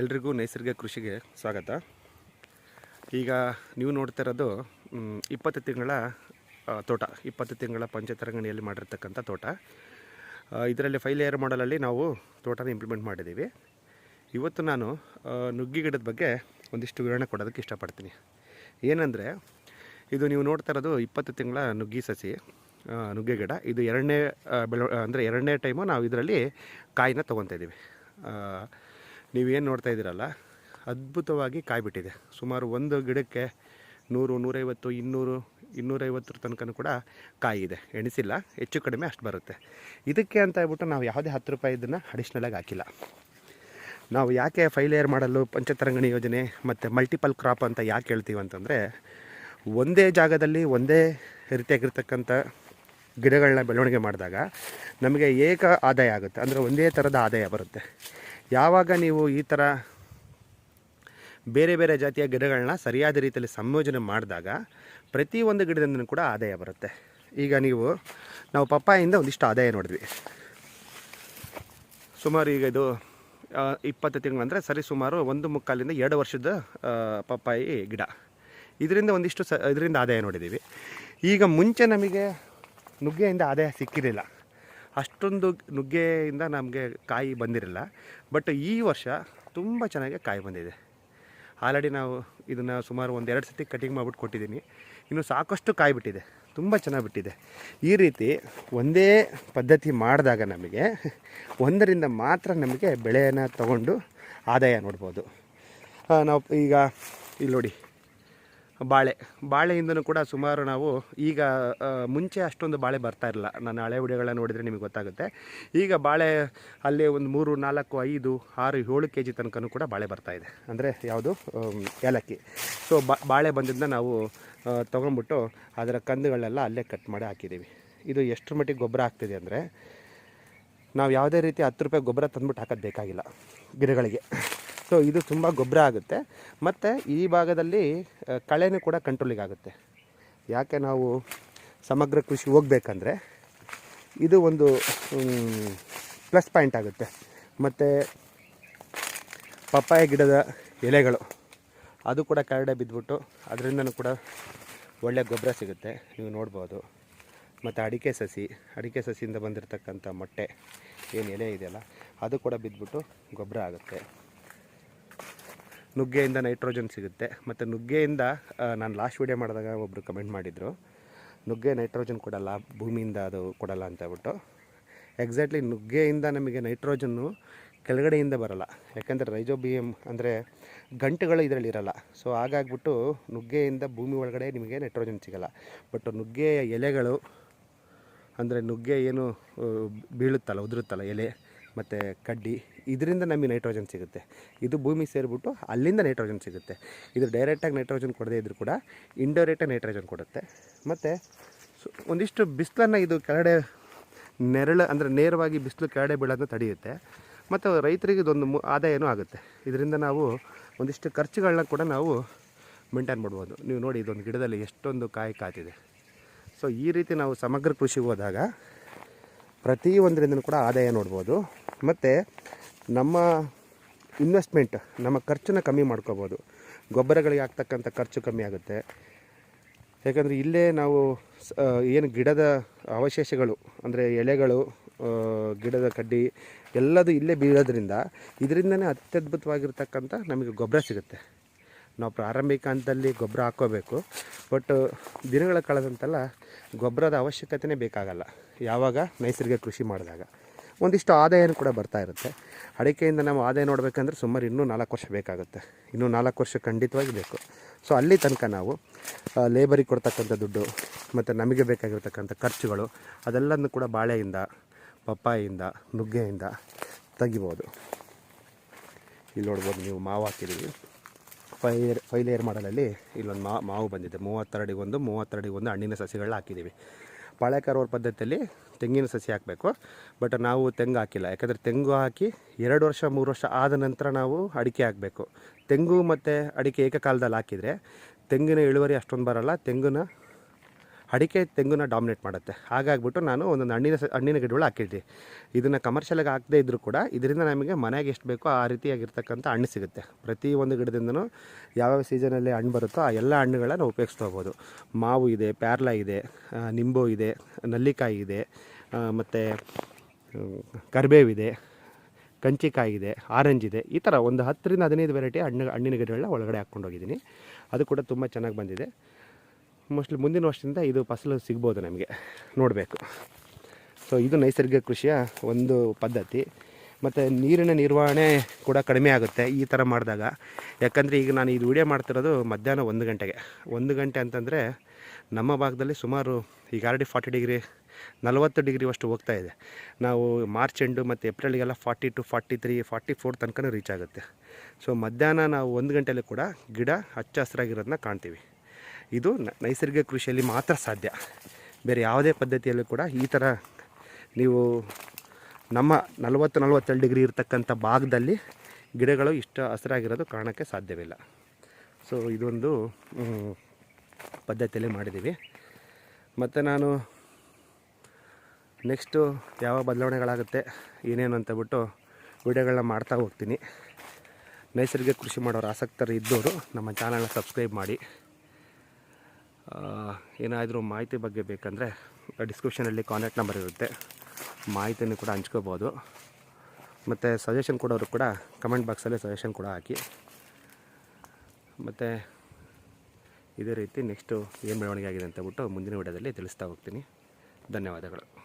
ಎಲ್ರಿಗೂ ನೈಸರ್ಗಿಕ ಕೃಷಿಗೆ ಸ್ವಾಗತ. ಈಗ ನೀವು ನೋಡ್ತಾ ಇರೋದು ಇಪ್ಪತ್ತು ತಿಂಗಳ ತೋಟ. ಇಪ್ಪತ್ತು ತಿಂಗಳ ಪಂಚತರಂಗಣಿಯಲ್ಲಿ ಮಾಡಿರ್ತಕ್ಕಂಥ ತೋಟ. ಇದರಲ್ಲಿ ಫೈಲ್ ಏರ್ ಮಾಡಲಲ್ಲಿ ನಾವು ತೋಟನ ಇಂಪ್ಲಿಮೆಂಟ್ ಮಾಡಿದ್ದೀವಿ. ಇವತ್ತು ನಾನು ನುಗ್ಗಿ ಗಿಡದ ಬಗ್ಗೆ ಒಂದಿಷ್ಟು ವಿವರಣೆ ಕೊಡೋದಕ್ಕೆ ಇಷ್ಟಪಡ್ತೀನಿ. ಏನಂದರೆ, ಇದು ನೀವು ನೋಡ್ತಾ ಇರೋದು ಇಪ್ಪತ್ತು ತಿಂಗಳ ನುಗ್ಗಿ ಸಸಿ ನುಗ್ಗೆ ಗಿಡ. ಇದು ಎರಡನೇ ಬೆಳ, ಅಂದರೆ ಎರಡನೇ ಟೈಮು ನಾವು ಇದರಲ್ಲಿ ಕಾಯಿನ ತೊಗೊತಾ ಇದ್ದೀವಿ ನೀವೇನು ನೋಡ್ತಾ ಇದ್ದೀರಲ್ಲ, ಅದ್ಭುತವಾಗಿ ಕಾಯ್ಬಿಟ್ಟಿದೆ. ಸುಮಾರು ಒಂದು ಗಿಡಕ್ಕೆ ನೂರು, ನೂರೈವತ್ತು, ಇನ್ನೂರು, ಇನ್ನೂರೈವತ್ತರ ತನಕ ಕೂಡ ಕಾಯಿದೆ. ಎಣಿಸಿಲ್ಲ, ಹೆಚ್ಚು ಕಡಿಮೆ ಅಷ್ಟು ಬರುತ್ತೆ. ಇದಕ್ಕೆ ಅಂತ ಹೇಳ್ಬಿಟ್ಟು ನಾವು ಯಾವುದೇ ಹತ್ತು ರೂಪಾಯಿ ಇದನ್ನು ಅಡಿಷ್ನಲಾಗಿ ಹಾಕಿಲ್ಲ. ನಾವು ಯಾಕೆ ಫೈಲೇರ್ ಮಾಡಲು ಪಂಚತರಂಗಣಿ ಯೋಜನೆ ಮತ್ತು ಮಲ್ಟಿಪಲ್ ಕ್ರಾಪ್ ಅಂತ ಯಾಕೆ ಹೇಳ್ತೀವಿ ಅಂತಂದರೆ, ಒಂದೇ ಜಾಗದಲ್ಲಿ ಒಂದೇ ರೀತಿಯಾಗಿರ್ತಕ್ಕಂಥ ಗಿಡಗಳನ್ನ ಬೆಳವಣಿಗೆ ಮಾಡಿದಾಗ ನಮಗೆ ಏಕ ಆದಾಯ ಆಗುತ್ತೆ. ಅಂದರೆ ಒಂದೇ ಥರದ ಆದಾಯ ಬರುತ್ತೆ. ಯಾವಾಗ ನೀವು ಈ ಥರ ಬೇರೆ ಬೇರೆ ಜಾತಿಯ ಗಿಡಗಳನ್ನ ಸರಿಯಾದ ರೀತಿಯಲ್ಲಿ ಸಂಯೋಜನೆ ಮಾಡಿದಾಗ ಪ್ರತಿಯೊಂದು ಗಿಡದಿಂದ ಕೂಡ ಆದಾಯ ಬರುತ್ತೆ. ಈಗ ನೀವು, ನಾವು ಪಪ್ಪಾಯಿಂದ ಒಂದಿಷ್ಟು ಆದಾಯ ನೋಡಿದ್ವಿ. ಸುಮಾರು ಈಗ ಇದು ಇಪ್ಪತ್ತು ತಿಂಗಳು ಅಂದರೆ ಸರಿ ಸುಮಾರು ಒಂದು ಮುಕ್ಕಾಲಿಂದ ಎರಡು ವರ್ಷದ ಪಪ್ಪಾಯಿ ಗಿಡ. ಇದರಿಂದ ಒಂದಿಷ್ಟು ಸ, ಇದರಿಂದ ಆದಾಯ ನೋಡಿದ್ದೀವಿ. ಈಗ ಮುಂಚೆ ನಮಗೆ ನುಗ್ಗೆಯಿಂದ ಆದಾಯ ಸಿಕ್ಕಿರಲಿಲ್ಲ. ಅಷ್ಟೊಂದು ನುಗ್ಗೆಯಿಂದ ನಮಗೆ ಕಾಯಿ ಬಂದಿರಲಿಲ್ಲ ಬಟ್ ಈ ವರ್ಷ ತುಂಬ ಚೆನ್ನಾಗಿ ಕಾಯಿ ಬಂದಿದೆ. ಆಲ್ರೆಡಿ ನಾವು ಇದನ್ನು ಸುಮಾರು ಒಂದು ಎರಡು ಸತಿ ಕಟಿಂಗ್ ಮಾಡಿಬಿಟ್ಟು ಕೊಟ್ಟಿದ್ದೀನಿ ಇನ್ನು ಸಾಕಷ್ಟು ಕಾಯಿ ಬಿಟ್ಟಿದೆ. ತುಂಬ ಚೆನ್ನಾಗಿ ಬಿಟ್ಟಿದೆ. ಈ ರೀತಿ ಒಂದೇ ಪದ್ಧತಿ ಮಾಡಿದಾಗ ನಮಗೆ ಒಂದರಿಂದ ಮಾತ್ರ ನಮಗೆ ಬೆಳೆಯನ್ನು ತಗೊಂಡು ಆದಾಯ ನೋಡ್ಬೋದು. ನಾವು ಈಗ ಇಲ್ಲಿ ನೋಡಿ. ಬಾಳೆ. ಬಾಳೆಯಿಂದನೂ ಕೂಡ ಸುಮಾರು ನಾವು ಈಗ ಮುಂಚೆ ಅಷ್ಟೊಂದು ಬಾಳೆ ಬರ್ತಾ ಇರಲಿಲ್ಲ. ನಾನು ಹಳೆ ವಿಡಿಯೋಗಳನ್ನ ನೋಡಿದರೆ ನಿಮಗೆ ಗೊತ್ತಾಗುತ್ತೆ. ಈಗ ಬಾಳೆ ಅಲ್ಲಿ ಒಂದು ಮೂರು, ನಾಲ್ಕು, ಐದು, ಆರು, ಏಳು ಕೆ ಜಿ ತನಕನೂ ಕೂಡ ಬಾಳೆ ಬರ್ತಾ ಇದೆ. ಅಂದರೆ ಯಾವುದು? ಏಲಕ್ಕಿ. ಸೊ ಬಾಳೆ ಬಂದಿದ್ದನ್ನ ನಾವು ತೊಗೊಂಡ್ಬಿಟ್ಟು ಅದರ ಕಂದುಗಳನ್ನೆಲ್ಲ ಅಲ್ಲೇ ಕಟ್ ಮಾಡಿ ಹಾಕಿದ್ದೀವಿ. ಇದು ಎಷ್ಟರ ಮಟ್ಟಿಗೆ ಗೊಬ್ಬರ ಆಗ್ತಿದೆ ಅಂದರೆ, ನಾವು ಯಾವುದೇ ರೀತಿ ಹತ್ತು ರೂಪಾಯಿ ಗೊಬ್ಬರ ತಂದ್ಬಿಟ್ಟು ಹಾಕೋದು ಬೇಕಾಗಿಲ್ಲ ಗಿಡಗಳಿಗೆ. ಸೊ ಇದು ತುಂಬ ಗೊಬ್ಬರ ಆಗುತ್ತೆ. ಮತ್ತು ಈ ಭಾಗದಲ್ಲಿ ಕಳೆನೂ ಕೂಡ ಕಂಟ್ರೋಲಿಗೆ ಆಗುತ್ತೆ. ಯಾಕೆ ನಾವು ಸಮಗ್ರ ಕೃಷಿ ಹೋಗ್ಬೇಕಂದ್ರೆ, ಇದು ಒಂದು ಪ್ಲಸ್ ಪಾಯಿಂಟ್ ಆಗುತ್ತೆ. ಮತ್ತು ಪಪ್ಪಾಯ ಗಿಡದ ಎಲೆಗಳು, ಅದು ಕೂಡ ಕರಡೆ ಬಿದ್ದುಬಿಟ್ಟು ಅದರಿಂದನೂ ಕೂಡ ಒಳ್ಳೆಯ ಗೊಬ್ಬರ ಸಿಗುತ್ತೆ. ನೀವು ನೋಡ್ಬೋದು. ಮತ್ತು ಅಡಿಕೆ ಸಸಿ, ಅಡಿಕೆ ಸಸಿಯಿಂದ ಬಂದಿರತಕ್ಕಂಥ ಮೊಟ್ಟೆ, ಏನು ಎಲೆ ಇದೆಯಲ್ಲ, ಅದು ಕೂಡ ಬಿದ್ದುಬಿಟ್ಟು ಗೊಬ್ಬರ ಆಗುತ್ತೆ. ನುಗ್ಗೆಯಿಂದ ನೈಟ್ರೋಜನ್ ಸಿಗುತ್ತೆ. ಮತ್ತು ನುಗ್ಗೆಯಿಂದ ನಾನು ಲಾಸ್ಟ್ ವೀಡಿಯೋ ಮಾಡಿದಾಗ ಒಬ್ಬರು ಕಮೆಂಟ್ ಮಾಡಿದರು. ನುಗ್ಗೆ ನೈಟ್ರೋಜನ್ ಕೊಡಲ್ಲ, ಭೂಮಿಯಿಂದ ಅದು ಕೊಡಲ್ಲ ಅಂತ ಹೇಳ್ಬಿಟ್ಟು. ಎಕ್ಸಾಕ್ಟ್ಲಿ ನುಗ್ಗೆಯಿಂದ ನಮಗೆ ನೈಟ್ರೋಜನ್ನು ಕೆಳಗಡೆಯಿಂದ ಬರಲ್ಲ. ಯಾಕಂದರೆ ಎಂ ಅಂದರೆ ಗಂಟುಗಳು ಇದರಲ್ಲಿ ಇರಲ್ಲ. ಸೊ ಹಾಗಾಗ್ಬಿಟ್ಟು ನುಗ್ಗೆಯಿಂದ ಭೂಮಿ ಒಳಗಡೆ ನಿಮಗೆ ನೈಟ್ರೋಜನ್ ಸಿಗಲ್ಲ. ಬಟ್ ನುಗ್ಗೆಯ ಎಲೆಗಳು ಅಂದರೆ ನುಗ್ಗೆ ಏನು ಬೀಳುತ್ತಲ್ಲ, ಉದುರುತ್ತಲ್ಲ ಎಲೆ, ಮತ್ತು ಕಡ್ಡಿ ಇದರಿಂದ ನಮಗೆ ನೈಟ್ರೋಜನ್ ಸಿಗುತ್ತೆ. ಇದು ಭೂಮಿ ಸೇರಿಬಿಟ್ಟು ಅಲ್ಲಿಂದ ನೈಟ್ರೋಜನ್ ಸಿಗುತ್ತೆ. ಇದು ಡೈರೆಕ್ಟಾಗಿ ನೈಟ್ರೋಜನ್ ಕೊಡದೇ ಇದ್ರೂ ಕೂಡ ಇಂಡೈರೆಕ್ಟಾಗಿ ನೈಟ್ರೋಜನ್ ಕೊಡುತ್ತೆ. ಮತ್ತು ಒಂದಿಷ್ಟು ಬಿಸಿಲನ್ನು ಇದು ಕೆಳಗಡೆ ನೆರಳು ಅಂದರೆ ನೇರವಾಗಿ ಬಿಸಿಲು ಕೆಳಗಡೆ ಬೀಳೋದನ್ನ ತಡೆಯುತ್ತೆ. ಮತ್ತು ರೈತರಿಗೆ ಇದೊಂದು ಮು, ಆದಾಯನೂ ಆಗುತ್ತೆ. ಇದರಿಂದ ನಾವು ಒಂದಿಷ್ಟು ಖರ್ಚುಗಳನ್ನ ಕೂಡ ನಾವು ಮೇಂಟೈನ್ ಮಾಡ್ಬೋದು. ನೀವು ನೋಡಿ ಇದೊಂದು ಗಿಡದಲ್ಲಿ ಎಷ್ಟೊಂದು ಕಾಯಿ ಕಾತಿದೆ ಸೊ ಈ ರೀತಿ ನಾವು ಸಮಗ್ರ ಕೃಷಿಗೆ ಹೋದಾಗ ಪ್ರತಿಯೊಂದರಿಂದ ಕೂಡ ಆದಾಯ ನೋಡ್ಬೋದು. ಮತ್ತು ನಮ್ಮ ಇನ್ವೆಸ್ಟ್ಮೆಂಟ್ ನಮ್ಮ ಖರ್ಚನ್ನು ಕಮ್ಮಿ ಮಾಡ್ಕೋಬೋದು. ಗೊಬ್ಬರಗಳಿಗೆ ಆಗ್ತಕ್ಕಂಥ ಖರ್ಚು ಕಮ್ಮಿ ಆಗುತ್ತೆ. ಯಾಕಂದರೆ ಇಲ್ಲೇ ನಾವು ಏನು ಗಿಡದ ಅವಶೇಷಗಳು, ಅಂದರೆ ಎಲೆಗಳು ಗಿಡದ ಕಡ್ಡಿ ಎಲ್ಲದು ಇಲ್ಲೇ ಬೀಳೋದ್ರಿಂದ ಇದರಿಂದನೇ ಅತ್ಯದ್ಭುತವಾಗಿರ್ತಕ್ಕಂಥ ನಮಗೆ ಗೊಬ್ಬರ ಸಿಗುತ್ತೆ. ನಾವು ಪ್ರಾರಂಭಿಕ ಹಂತದಲ್ಲಿ ಗೊಬ್ಬರ ಹಾಕೋಬೇಕು, ಬಟ್ ದಿನಗಳ ಕಳೆದಂತೆಲ್ಲ ಗೊಬ್ಬರದ ಅವಶ್ಯಕತೆನೇ ಬೇಕಾಗಲ್ಲ. ಯಾವಾಗ? ನೈಸರ್ಗಿಕ ಕೃಷಿ ಮಾಡಿದಾಗ. ಒಂದಿಷ್ಟು ಆದಾಯನೂ ಕೂಡ ಬರ್ತಾ ಇರುತ್ತೆ. ಅಡಿಕೆಯಿಂದ ನಾವು ಆದಾಯ ನೋಡಬೇಕಂದ್ರೆ ಸುಮಾರು ಇನ್ನೂ ನಾಲ್ಕು ವರ್ಷ ಬೇಕಾಗುತ್ತೆ. ಇನ್ನೂ ನಾಲ್ಕು ವರ್ಷ ಖಂಡಿತವಾಗಿ ಬೇಕು. ಸೊ ಅಲ್ಲಿ ತನಕ ನಾವು ಲೇಬರಿಗೆ ಕೊಡ್ತಕ್ಕಂಥ ದುಡ್ಡು, ಮತ್ತು ನಮಗೆ ಬೇಕಾಗಿರ್ತಕ್ಕಂಥ ಖರ್ಚುಗಳು ಅದೆಲ್ಲದನ್ನು ಕೂಡ ಬಾಳೆಯಿಂದ ಪಪ್ಪಾಯಿಯಿಂದ ನುಗ್ಗೆಯಿಂದ ತೆಗಿಬೋದು. ಇಲ್ಲಿ ನೋಡ್ಬೋದು ನೀವು ಮಾವು ಹಾಕಿದ್ದೀವಿ. ಫೈಲೇರ್ ಫೈಲೇರ್ ಮಾಡಲಲ್ಲಿ ಇಲ್ಲೊಂದು ಮಾ, ಮಾವು ಬಂದಿದೆ. ಮೂವತ್ತೆರಡಿಗೊಂದು ಒಂದು ಮೂವತ್ತೆರಡಿಗೆ ಒಂದು ಹಣ್ಣಿನ ಸಸಿಗಳನ್ನ ಹಾಕಿದ್ದೀವಿ. ಪಾಳೆಕಾರೋರ್ ಪದ್ಧತಿಯಲ್ಲಿ ತೆಂಗಿನ ಸಸಿ ಹಾಕಬೇಕು. ಬಟ್ ನಾವು ತೆಂಗು ಹಾಕಿಲ್ಲ. ಯಾಕಂದರೆ ತೆಂಗು ಹಾಕಿ ಎರಡು ವರ್ಷ, ಮೂರು ವರ್ಷ ಆದ ನಂತರ ನಾವು ಅಡಿಕೆ ಹಾಕಬೇಕು. ತೆಂಗು ಮತ್ತು ಅಡಿಕೆ ಏಕಕಾಲದಲ್ಲಿ ಹಾಕಿದರೆ ತೆಂಗಿನ ಇಳುವರಿ ಅಷ್ಟೊಂದು ಬರಲ್ಲ. ತೆಂಗಿನ ಅಡಿಕೆ ತೆಂಗುನ ಡಾಮಿನೇಟ್ ಮಾಡುತ್ತೆ. ಹಾಗಾಗ್ಬಿಟ್ಟು ನಾನು ಒಂದೊಂದು ಹಣ್ಣಿನ ಹಣ್ಣಿನ ಗಿಡಗಳು ಹಾಕಿದ್ದೆ ಇದನ್ನು ಕಮರ್ಷಿಯಲಾಗಿ ಹಾಕದೇ ಇದ್ದರೂ ಕೂಡ ಇದರಿಂದ ನಮಗೆ ಮನೆಗೆ ಎಷ್ಟು ಬೇಕೋ ಆ ರೀತಿಯಾಗಿರ್ತಕ್ಕಂಥ ಹಣ್ಣು ಸಿಗುತ್ತೆ. ಪ್ರತಿ ಒಂದು ಗಿಡದಿಂದನೂ ಯಾವ್ಯಾವ ಸೀಸನಲ್ಲಿ ಹಣ್ಣು ಬರುತ್ತೋ ಆ ಎಲ್ಲ ಹಣ್ಣುಗಳನ್ನು ಉಪಯೋಗಿಸ್ತಾ ಮಾವು ಇದೆ, ಪ್ಯಾರ್ಲ ಇದೆ ನಿಂಬು ಇದೆ, ನಲ್ಲಿಕಾಯಿ ಇದೆ ಮತ್ತು ಕರಿಬೇವಿದೆ ಕಂಚಿಕಾಯಿ ಇದೆ, ಆರೆಂಜ್ ಇದೆ. ಈ ಥರ ಒಂದು ಹತ್ತರಿಂದ ಹದಿನೈದು ವೆರೈಟಿ ಹಣ್ಣು, ಹಣ್ಣಿನ ಗಿಡಗಳನ್ನ ಒಳಗಡೆ ಹಾಕ್ಕೊಂಡೋಗಿದ್ದೀನಿ ಅದು ಕೂಡ ತುಂಬ ಚೆನ್ನಾಗಿ ಬಂದಿದೆ. ಮೋಸ್ಟ್ಲಿ ಮುಂದಿನ ವರ್ಷದಿಂದ ಇದು ಫಸಲು ಸಿಗ್ಬೋದು ನಮಗೆ. ನೋಡಬೇಕು. ಸೊ ಇದು ನೈಸರ್ಗಿಕ ಕೃಷಿಯ ಒಂದು ಪದ್ಧತಿ. ಮತ್ತು ನೀರಿನ ನಿರ್ವಹಣೆ ಕೂಡ ಕಡಿಮೆ ಆಗುತ್ತೆ ಈ ಥರ ಮಾಡಿದಾಗ. ಯಾಕಂದರೆ ಈಗ ನಾನು ಇದು ವಿಡಿಯೋ ಮಾಡ್ತಿರೋದು ಮಧ್ಯಾಹ್ನ ಒಂದು ಗಂಟೆಗೆ. ಒಂದು ಗಂಟೆ ಅಂತಂದರೆ ನಮ್ಮ ಭಾಗದಲ್ಲಿ ಸುಮಾರು ಈಗ ಆಲ್ರೆಡಿ ಫಾರ್ಟಿ ಡಿಗ್ರಿ ನಲವತ್ತು ಡಿಗ್ರಿ ಅಷ್ಟು ಹೋಗ್ತಾ ಇದೆ. ನಾವು ಮಾರ್ಚ್ ಎಂಡು ಮತ್ತು ಏಪ್ರಿಲ್ಗೆಲ್ಲ forty two forty three forty four ತನಕ ರೀಚ್ ಆಗುತ್ತೆ. ಸೊ ಮಧ್ಯಾಹ್ನ ನಾವು ಒಂದು ಗಂಟೆಯಲ್ಲಿ ಕೂಡ ಗಿಡ ಹಚ್ಚ ಹಸಿರಾಗಿರೋದನ್ನ ಕಾಣ್ತೀವಿ. ಇದು ನೈಸರ್ಗಿಕ ಕೃಷಿಯಲ್ಲಿ ಮಾತ್ರ ಸಾಧ್ಯ. ಬೇರೆ ಯಾವುದೇ ಪದ್ಧತಿಯಲ್ಲೂ ಕೂಡ ಈ ಥರ ನೀವು ನಮ್ಮ ನಲವತ್ತು ನಲವತ್ತೆರಡು ಡಿಗ್ರಿ ಇರತಕ್ಕಂಥ ಭಾಗದಲ್ಲಿ ಗಿಡಗಳು ಇಷ್ಟು ಹಸಿರಾಗಿರೋದು ಕಾರಣಕ್ಕೆ ಸಾಧ್ಯವಿಲ್ಲ. ಸೊ ಇದೊಂದು ಪದ್ಧತಿಯಲ್ಲಿ ಮಾಡಿದ್ದೀವಿ. ಮತ್ತು ನಾನು ನೆಕ್ಸ್ಟು ಯಾವ ಬದಲಾವಣೆಗಳಾಗುತ್ತೆ, ಏನೇನು ಅಂತ ಬಿಟ್ಟು ವಿಡಿಯೋಗಳನ್ನ ಮಾಡ್ತಾ ಹೋಗ್ತೀನಿ. ನೈಸರ್ಗಿಕ ಕೃಷಿ ಮಾಡೋರು ಆಸಕ್ತರು ಇದ್ದವರು ನಮ್ಮ ಚಾನಲ್ನ ಸಬ್ಸ್ಕ್ರೈಬ್ ಮಾಡಿ. ಏನಾದರೂ ಮಾಹಿತಿ ಬಗ್ಗೆ ಬೇಕಂದರೆ ಡಿಸ್ಕ್ರಿಪ್ಷನಲ್ಲಿ ಕಾಂಟ್ಯಾಕ್ಟ್ ನಂಬರ್ ಇರುತ್ತೆ. ಮಾಹಿತಿಯನ್ನು ಕೂಡ ಹಂಚ್ಕೋಬೋದು. ಮತ್ತು ಸಜೆಷನ್ ಕೊಡೋರು ಕೂಡ ಕಮೆಂಟ್ ಬಾಕ್ಸಲ್ಲಿ ಸಜೆಷನ್ ಕೂಡ ಹಾಕಿ. ಮತ್ತು ಇದೇ ರೀತಿ ನೆಕ್ಸ್ಟು ಏನು ಬೆಳವಣಿಗೆ ಆಗಿದೆ ಅಂತ ಬಿಟ್ಟು ಮುಂದಿನ ವಿಡಿಯೋದಲ್ಲಿ ತಿಳಿಸ್ತಾ ಹೋಗ್ತೀನಿ. ಧನ್ಯವಾದಗಳು.